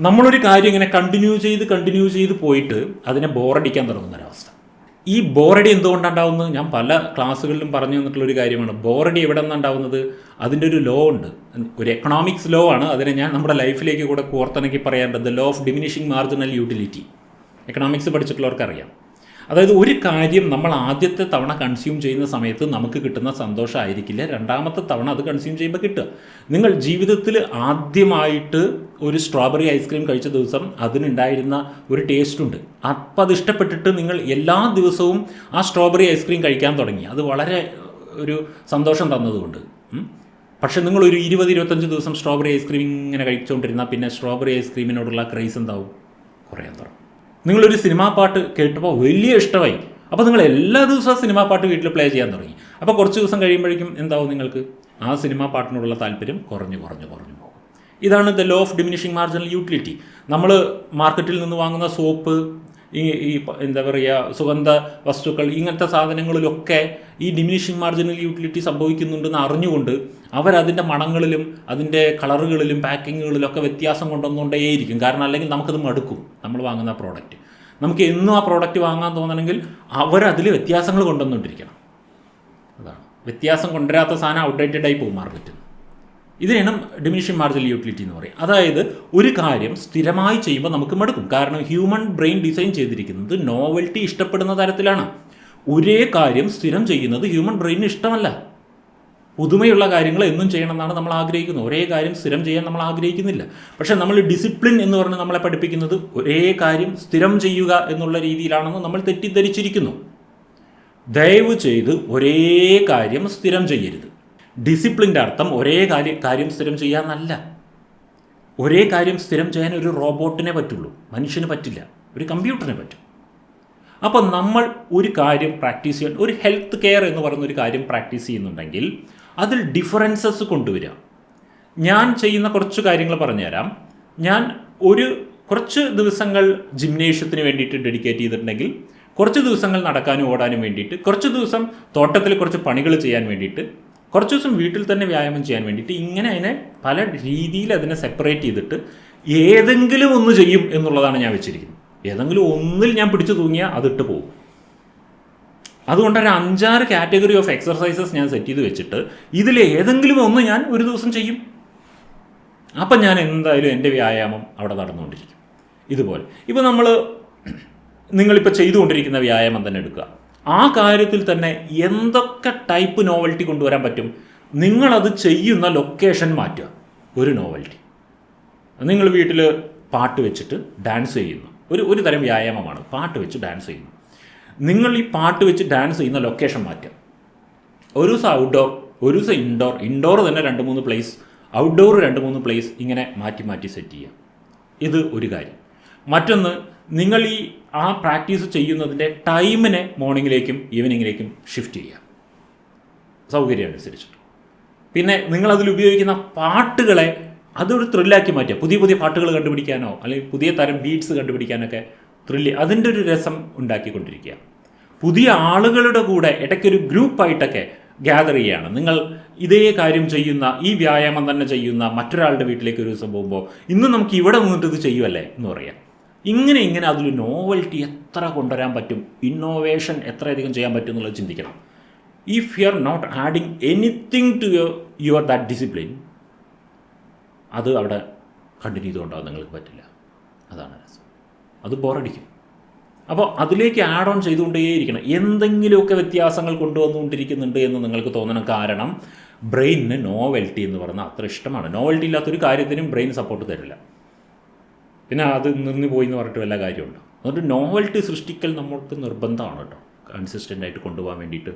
നമ്മളൊരു കാര്യം ഇങ്ങനെ കണ്ടിന്യൂ ചെയ്ത് കണ്ടിന്യൂ ചെയ്ത് പോയിട്ട് അതിനെ ബോറടിക്കാൻ തുടങ്ങുന്ന തുടങ്ങുന്നൊരവസ്ഥ ഈ ബോറടി എന്തുകൊണ്ടുണ്ടാവുന്നത് ഞാൻ പല ക്ലാസ്സുകളിലും പറഞ്ഞു തന്നിട്ടുള്ളൊരു കാര്യമാണ്. ബോറടി എവിടെ നിന്നുണ്ടാവുന്നത് അതിന്റെ ഒരു ലോ ഉണ്ട്. ഒരു എക്കണോമിക്സ് ലോ ആണ്. അതിനെ ഞാൻ നമ്മുടെ ലൈഫിലേക്ക് കൂടെ കോർത്തിണക്കി പറയാറുണ്ട് law of diminishing marginal utility economics പഠിച്ചിട്ടുള്ളവർക്ക് അറിയാം അതായത് ഒരു കാര്യം നമ്മൾ ആദ്യത്തെ തവണ കൺസ്യൂം ചെയ്യുന്ന സമയത്ത് നമുക്ക് കിട്ടുന്ന സന്തോഷമായിരിക്കില്ല. രണ്ടാമത്തെ തവണ അത് കൺസ്യൂം ചെയ്യുമ്പോൾ കിട്ടുക. നിങ്ങൾ ജീവിതത്തിൽ ആദ്യമായിട്ട് ഒരു സ്ട്രോബെറി ഐസ്ക്രീം കഴിച്ച ദിവസം അതിനുണ്ടായിരുന്ന ഒരു ടേസ്റ്റ് ഉണ്ട്. അപ്പം അത് ഇഷ്ടപ്പെട്ടിട്ട് നിങ്ങൾ എല്ലാ ദിവസവും ആ സ്ട്രോബെറി ഐസ്ക്രീം കഴിക്കാൻ തുടങ്ങി. അത് വളരെ ഒരു സന്തോഷം തന്നതുകൊണ്ട്. പക്ഷെ നിങ്ങൾ ഒരു ഇരുപത് ഇരുപത്തഞ്ച് ദിവസം സ്ട്രോബെറി ഐസ്ക്രീം ഇങ്ങനെ കഴിച്ചുകൊണ്ടിരുന്നാൽ പിന്നെ സ്ട്രോബെറി ഐസ്ക്രീമിനോടുള്ള ക്രൈസ് എന്താവും? കുറയാൻ തുടങ്ങും. നിങ്ങളൊരു സിനിമാ പാട്ട് കേട്ടപ്പോൾ വലിയ ഇഷ്ടമായി. അപ്പോൾ നിങ്ങൾ എല്ലാ ദിവസവും സിനിമാ പാട്ട് വീട്ടിൽ പ്ലേ ചെയ്യാൻ തുടങ്ങി. അപ്പോൾ കുറച്ച് ദിവസം കഴിയുമ്പോഴേക്കും എന്താവും നിങ്ങൾക്ക്? ആ സിനിമാ പാട്ടിനോടുള്ള താല്പര്യം കുറഞ്ഞു കുറഞ്ഞു കുറഞ്ഞു പോകും. ഇതാണ് the law of diminishing marginal utility നമ്മൾ മാർക്കറ്റിൽ നിന്ന് വാങ്ങുന്ന സോപ്പ് ഈ ഈ എന്താ പറയുക സുഗന്ധ വസ്തുക്കൾ ഇങ്ങനത്തെ സാധനങ്ങളിലൊക്കെ ഈ ഡിമിനിഷിങ് മാർജിനൽ യൂട്ടിലിറ്റി സംഭവിക്കുന്നുണ്ടെന്ന് അറിഞ്ഞുകൊണ്ട് അവരതിന്റെ മണങ്ങളിലും അതിന്റെ കളറുകളിലും പാക്കിങ്ങുകളിലൊക്കെ വ്യത്യാസം കൊണ്ടുവന്നുകൊണ്ടേയിരിക്കും. കാരണം അല്ലെങ്കിൽ നമുക്കത് മടുക്കും നമ്മൾ വാങ്ങുന്ന പ്രോഡക്റ്റ് നമുക്ക് എന്നും ആ പ്രോഡക്റ്റ് വാങ്ങാൻ തോന്നണമെങ്കിൽ അവരതിൽ വ്യത്യാസങ്ങൾ കൊണ്ടുവന്നുകൊണ്ടിരിക്കണം. അതാണ്. വ്യത്യാസം കൊണ്ടുവരാത്ത സാധനം ഔട്ട്ഡേറ്റഡ് ആയി പോകും മാർക്കറ്റിൽ ഇതിനാണ് ഡിമിനിഷൻ മാർജിനൽ യൂട്ടിലിറ്റി എന്ന് പറയും. അതായത് ഒരു കാര്യം സ്ഥിരമായി ചെയ്യുമ്പോൾ നമുക്ക് മടുക്കും. കാരണം ഹ്യൂമൻ ബ്രെയിൻ ഡിസൈൻ ചെയ്തിരിക്കുന്നത് നോവൽറ്റി ഇഷ്ടപ്പെടുന്ന തരത്തിലാണ്. ഒരേ കാര്യം സ്ഥിരം ചെയ്യുന്നത് ഹ്യൂമൻ ബ്രെയിനിന് ഇഷ്ടമല്ല. പുതുമയുള്ള കാര്യങ്ങൾ എന്നും ചെയ്യണമെന്നാണ് നമ്മൾ ആഗ്രഹിക്കുന്നത്. ഒരേ കാര്യം സ്ഥിരം ചെയ്യാൻ നമ്മൾ ആഗ്രഹിക്കുന്നില്ല. പക്ഷേ നമ്മൾ ഡിസിപ്ലിൻ എന്ന് പറഞ്ഞ് നമ്മളെ പഠിപ്പിക്കുന്നത് ഒരേ കാര്യം സ്ഥിരം ചെയ്യുക എന്നുള്ള രീതിയിലാണെന്ന് നമ്മൾ തെറ്റിദ്ധരിച്ചിരിക്കുന്നു. ദയവ് ചെയ്ത് ഒരേ കാര്യം സ്ഥിരം ചെയ്യരുത്. ഡിസിപ്ലിന്റെ അർത്ഥം ഒരേ കാര്യം കാര്യം സ്ഥിരം ചെയ്യാമെന്നല്ല. ഒരേ കാര്യം സ്ഥിരം ചെയ്യാൻ ഒരു റോബോട്ടിനെ പറ്റുള്ളൂ. മനുഷ്യന് പറ്റില്ല. ഒരു കമ്പ്യൂട്ടറിനെ പറ്റും. അപ്പോൾ നമ്മൾ ഒരു കാര്യം പ്രാക്ടീസ് ചെയ്യാൻ ഒരു ഹെൽത്ത് കെയർ എന്ന് പറയുന്ന ഒരു കാര്യം പ്രാക്ടീസ് ചെയ്യുന്നുണ്ടെങ്കിൽ അതിൽ ഡിഫറൻസസ് കൊണ്ടുവരിക. ഞാൻ ചെയ്യുന്ന കുറച്ച് കാര്യങ്ങൾ പറഞ്ഞുതരാം. ഞാൻ ഒരു കുറച്ച് ദിവസങ്ങൾ ജിംനേഷ്യത്തിന് വേണ്ടിയിട്ട് ഡെഡിക്കേറ്റ് ചെയ്തിട്ടുണ്ടെങ്കിൽ കുറച്ച് ദിവസങ്ങൾ നടക്കാനും ഓടാനും വേണ്ടിയിട്ട് കുറച്ച് ദിവസം തോട്ടത്തിൽ കുറച്ച് പണികൾ ചെയ്യാൻ വേണ്ടിയിട്ട് കുറച്ച് ദിവസം വീട്ടിൽ തന്നെ വ്യായാമം ചെയ്യാൻ വേണ്ടിയിട്ട് ഇങ്ങനെ അതിനെ പല രീതിയിൽ അതിനെ സെപ്പറേറ്റ് ചെയ്തിട്ട് ഏതെങ്കിലും ഒന്ന് ചെയ്യും എന്നുള്ളതാണ് ഞാൻ വെച്ചിരിക്കുന്നത്. ഏതെങ്കിലും ഒന്നിൽ ഞാൻ പിടിച്ചു തൂങ്ങിയാൽ അതിട്ട് പോകും. അതുകൊണ്ട് ഒരു അഞ്ചാറ് കാറ്റഗറി ഓഫ് എക്സർസൈസസ് ഞാൻ സെറ്റ് ചെയ്ത് വെച്ചിട്ട് ഇതിൽ ഏതെങ്കിലും ഒന്ന് ഞാൻ ഒരു ദിവസം ചെയ്യും. അപ്പം ഞാൻ എന്തായാലും എന്റെ വ്യായാമം അവിടെ നടന്നുകൊണ്ടിരിക്കും. ഇതുപോലെ. ഇപ്പോൾ നമ്മൾ നിങ്ങളിപ്പോൾ ചെയ്തുകൊണ്ടിരിക്കുന്ന വ്യായാമം തന്നെ എടുക്കുക. ആ കാര്യത്തിൽ തന്നെ എന്തൊക്കെ ടൈപ്പ് നോവൽറ്റി കൊണ്ടുവരാൻ പറ്റും? നിങ്ങളത് ചെയ്യുന്ന ലൊക്കേഷൻ മാറ്റുക. ഒരു നോവൽറ്റി നിങ്ങൾ വീട്ടിൽ പാട്ട് വെച്ചിട്ട് ഡാൻസ് ചെയ്യുന്നു. ഒരു ഒരു തരം വ്യായാമമാണ്. പാട്ട് വെച്ച് ഡാൻസ് ചെയ്യുന്നു. നിങ്ങൾ ഈ പാട്ട് വെച്ച് ഡാൻസ് ചെയ്യുന്ന ലൊക്കേഷൻ മാറ്റുക. ഒരു ദിവസം ഔട്ട്ഡോർ ഒരു ദിവസം ഇൻഡോർ ഇൻഡോർ തന്നെ രണ്ട് മൂന്ന് പ്ലേസ് ഔട്ട്ഡോർ രണ്ട് മൂന്ന് പ്ലേസ് ഇങ്ങനെ മാറ്റി മാറ്റി സെറ്റ് ചെയ്യുക. ഇത് ഒരു കാര്യം. മറ്റൊന്ന് നിങ്ങൾ ഈ ആ പ്രാക്ടീസ് ചെയ്യുന്നതിന്റെ ടൈമിനെ മോർണിംഗിലേക്കും ഈവനിങ്ങിലേക്കും ഷിഫ്റ്റ് ചെയ്യാം സൗകര്യം അനുസരിച്ചിട്ട് പിന്നെ നിങ്ങൾ അതിൽ ഉപയോഗിക്കുന്ന പാട്ടുകളെ അതൊരു ത്രില്ലാക്കി മാറ്റുക. പുതിയ പുതിയ പാട്ടുകൾ കണ്ടുപിടിക്കാനോ അല്ലെങ്കിൽ പുതിയ തരം ബീറ്റ്സ് കണ്ടുപിടിക്കാനൊക്കെ ത്രില്ല് അതിന്റെ ഒരു രസം ഉണ്ടാക്കിക്കൊണ്ടിരിക്കുക. പുതിയ ആളുകളുടെ കൂടെ ഇടയ്ക്കൊരു ഗ്രൂപ്പായിട്ടൊക്കെ ഗ്യാദർ ചെയ്യുകയാണ്. നിങ്ങൾ ഇതേ കാര്യം ചെയ്യുന്ന ഈ വ്യായാമം തന്നെ ചെയ്യുന്ന മറ്റൊരാളുടെ വീട്ടിലേക്ക് ഒരു ദിവസം പോകുമ്പോൾ ഇന്ന് നമുക്ക് ഇവിടെ നിന്നിട്ട് ഇത് ചെയ്യുമല്ലേ എന്ന് പറയാം. ഇങ്ങനെ ഇങ്ങനെ അതിൽ നോവൽറ്റി എത്ര കൊണ്ടുവരാൻ പറ്റും? ഇന്നോവേഷൻ എത്രയധികം ചെയ്യാൻ പറ്റും എന്നുള്ളത് ചിന്തിക്കണം. If you are not adding anything to your your that discipline അത് അവിടെ കണ്ടിന്യൂ ചെയ്തുകൊണ്ടാവും നിങ്ങൾക്ക് പറ്റില്ല. അതാണ് രസം. അത് ബോറടിക്കും. അപ്പോൾ അതിലേക്ക് ആഡ് ഓൺ ചെയ്തുകൊണ്ടേയിരിക്കണം. എന്തെങ്കിലുമൊക്കെ വ്യത്യാസങ്ങൾ കൊണ്ടുവന്നുകൊണ്ടിരിക്കുന്നുണ്ട് എന്ന് നിങ്ങൾക്ക് തോന്നണം. കാരണം ബ്രെയിനിന് നോവൽറ്റി എന്ന് പറയുന്നത് അത്ര ഇഷ്ടമാണ്. നോവൽറ്റി ഇല്ലാത്തൊരു കാര്യത്തിനും ബ്രെയിൻ സപ്പോർട്ട് തരില്ല. പിന്നെ അത് നിന്ന് പോയി എന്ന് പറഞ്ഞിട്ട് വല്ല കാര്യമുണ്ടോ? അതുകൊണ്ട് നോവൽറ്റി സൃഷ്ടിക്കൽ നമ്മൾക്ക് നിർബന്ധമാണ് കേട്ടോ കൺസിസ്റ്റന്റ് ആയിട്ട് കൊണ്ടുപോകാൻ വേണ്ടിയിട്ട്.